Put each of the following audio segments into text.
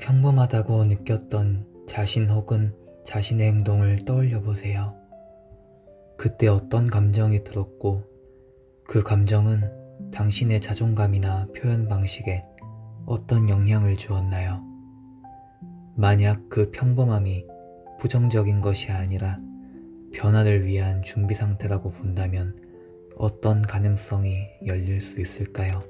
평범하다고 느꼈던 자신 혹은 자신의 행동을 떠올려 보세요. 그때 어떤 감정이 들었고 그 감정은 당신의 자존감이나 표현 방식에 어떤 영향을 주었나요? 만약 그 평범함이 부정적인 것이 아니라 변화를 위한 준비 상태라고 본다면 어떤 가능성이 열릴 수 있을까요?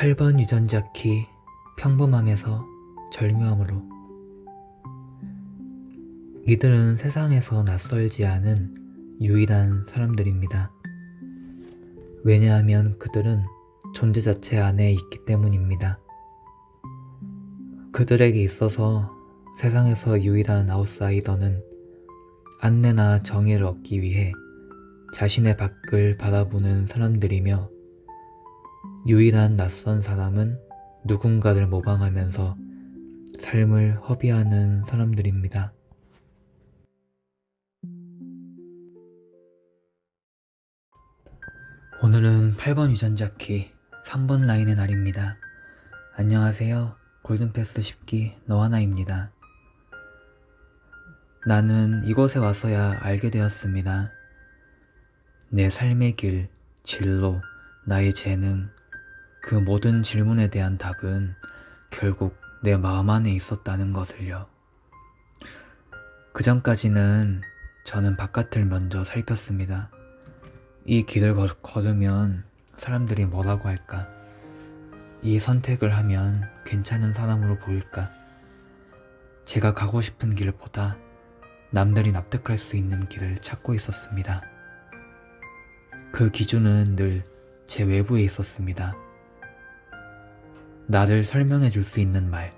팔번 유전자 키 평범함에서 절묘함으로 이들은 세상에서 낯설지 않은 유일한 사람들입니다. 왜냐하면 그들은 존재 자체 안에 있기 때문입니다. 그들에게 있어서 세상에서 유일한 아웃사이더는 안내나 정의를 얻기 위해 자신의 밖을 바라보는 사람들이며 유일한 낯선 사람은 누군가를 모방하면서 삶을 허비하는 사람들입니다. 오늘은 8번 유전자 키 3번 라인의 날입니다. 안녕하세요. 골든패스 10기 너하나입니다. 나는 이곳에 와서야 알게 되었습니다. 내 삶의 길, 진로, 나의 재능, 그 모든 질문에 대한 답은 결국 내 마음 안에 있었다는 것을요. 그 전까지는 저는 바깥을 먼저 살폈습니다. 이 길을 걸- 걸으면 사람들이 뭐라고 할까? 이 선택을 하면 괜찮은 사람으로 보일까? 제가 가고 싶은 길보다 남들이 납득할 수 있는 길을 찾고 있었습니다. 그 기준은 늘 제 외부에 있었습니다. 나를 설명해 줄 수 있는 말,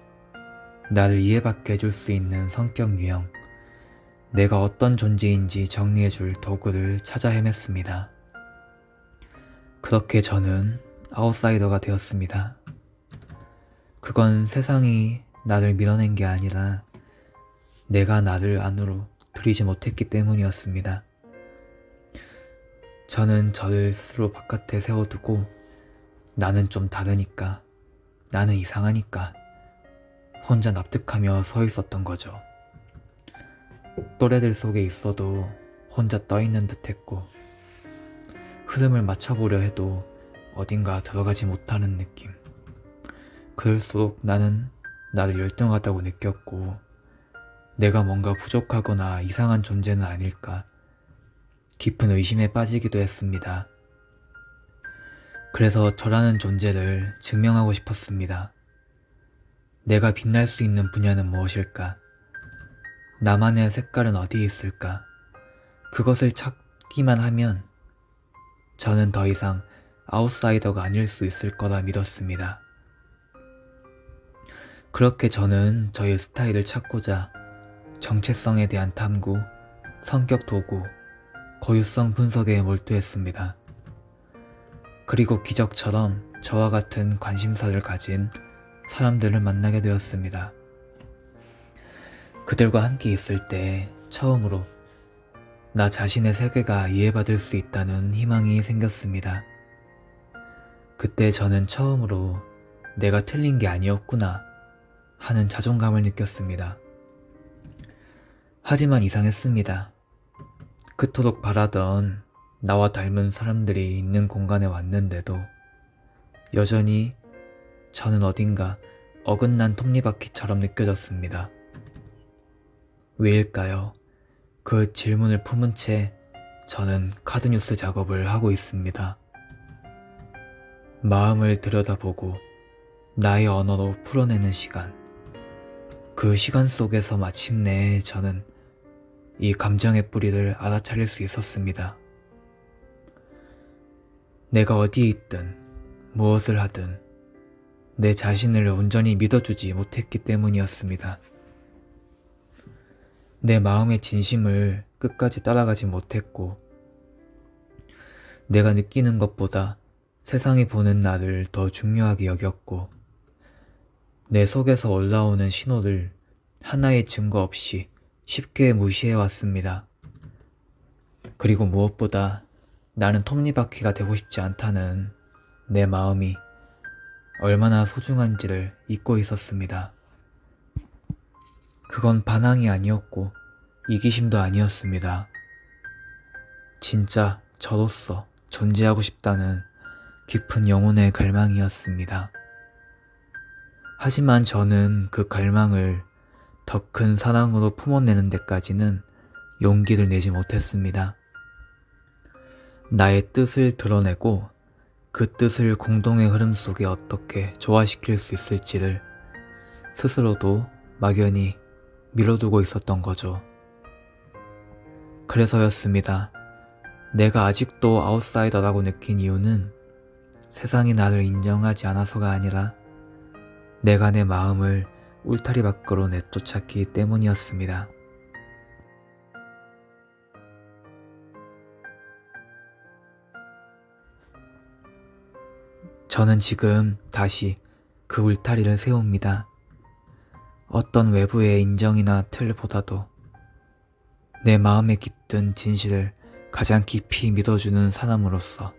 나를 이해받게 해줄 수 있는 성격 유형, 내가 어떤 존재인지 정리해 줄 도구를 찾아 헤맸습니다. 그렇게 저는 아웃사이더가 되었습니다. 그건 세상이 나를 밀어낸 게 아니라 내가 나를 안으로 들이지 못했기 때문이었습니다. 저는 저를 스스로 바깥에 세워두고 나는 좀 다르니까, 나는 이상하니까 혼자 납득하며 서 있었던 거죠. 또래들 속에 있어도 혼자 떠 있는 듯 했고, 흐름을 맞춰보려 해도 어딘가 들어가지 못하는 느낌. 그럴수록 나는 나를 열등하다고 느꼈고, 내가 뭔가 부족하거나 이상한 존재는 아닐까 깊은 의심에 빠지기도 했습니다. 그래서 저라는 존재를 증명하고 싶었습니다. 내가 빛날 수 있는 분야는 무엇일까? 나만의 색깔은 어디에 있을까? 그것을 찾기만 하면 저는 더 이상 아웃사이더가 아닐 수 있을 거라 믿었습니다. 그렇게 저는 저의 스타일을 찾고자 정체성에 대한 탐구, 성격 도구, 고유성 분석에 몰두했습니다. 그리고 기적처럼 저와 같은 관심사를 가진 사람들을 만나게 되었습니다. 그들과 함께 있을 때 처음으로 나 자신의 세계가 이해받을 수 있다는 희망이 생겼습니다. 그때 저는 처음으로 내가 틀린 게 아니었구나 하는 자존감을 느꼈습니다. 하지만 이상했습니다. 그토록 바라던 나와 닮은 사람들이 있는 공간에 왔는데도 여전히 저는 어딘가 어긋난 톱니바퀴처럼 느껴졌습니다. 왜일까요? 그 질문을 품은 채 저는 카드뉴스 작업을 하고 있습니다. 마음을 들여다보고 나의 언어로 풀어내는 시간. 그 시간 속에서 마침내 저는 이 감정의 뿌리를 알아차릴 수 있었습니다. 내가 어디에 있든 무엇을 하든 내 자신을 온전히 믿어주지 못했기 때문이었습니다. 내 마음의 진심을 끝까지 따라가지 못했고, 내가 느끼는 것보다 세상이 보는 나를 더 중요하게 여겼고, 내 속에서 올라오는 신호를 하나의 증거 없이 쉽게 무시해 왔습니다. 그리고 무엇보다 나는 톱니바퀴가 되고 싶지 않다는 내 마음이 얼마나 소중한지를 잊고 있었습니다. 그건 반항이 아니었고 이기심도 아니었습니다. 진짜 저로서 존재하고 싶다는 깊은 영혼의 갈망이었습니다. 하지만 저는 그 갈망을 더 큰 사랑으로 품어내는 데까지는 용기를 내지 못했습니다. 나의 뜻을 드러내고 그 뜻을 공동의 흐름 속에 어떻게 조화시킬 수 있을지를 스스로도 막연히 미뤄두고 있었던 거죠. 그래서였습니다. 내가 아직도 아웃사이더라고 느낀 이유는 세상이 나를 인정하지 않아서가 아니라 내가 내 마음을 울타리 밖으로 내쫓았기 때문이었습니다. 저는 지금 다시 그 울타리를 세웁니다. 어떤 외부의 인정이나 틀보다도 내 마음에 깃든 진실을 가장 깊이 믿어주는 사람으로서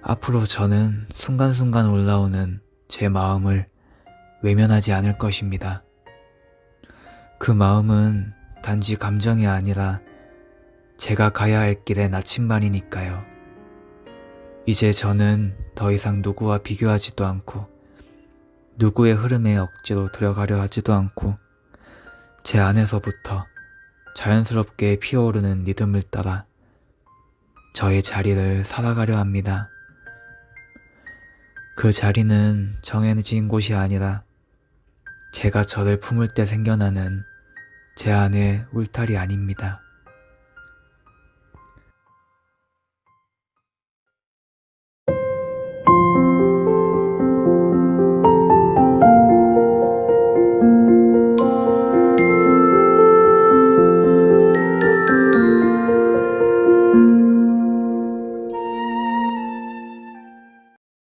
앞으로 저는 순간순간 올라오는 제 마음을 외면하지 않을 것입니다. 그 마음은 단지 감정이 아니라 제가 가야 할 길의 나침반이니까요. 이제 저는 더 이상 누구와 비교하지도 않고 누구의 흐름에 억지로 들어가려 하지도 않고 제 안에서부터 자연스럽게 피어오르는 리듬을 따라 저의 자리를 살아가려 합니다. 그 자리는 정해진 곳이 아니라 제가 저를 품을 때 생겨나는 제 안의 울타리 아닙니다.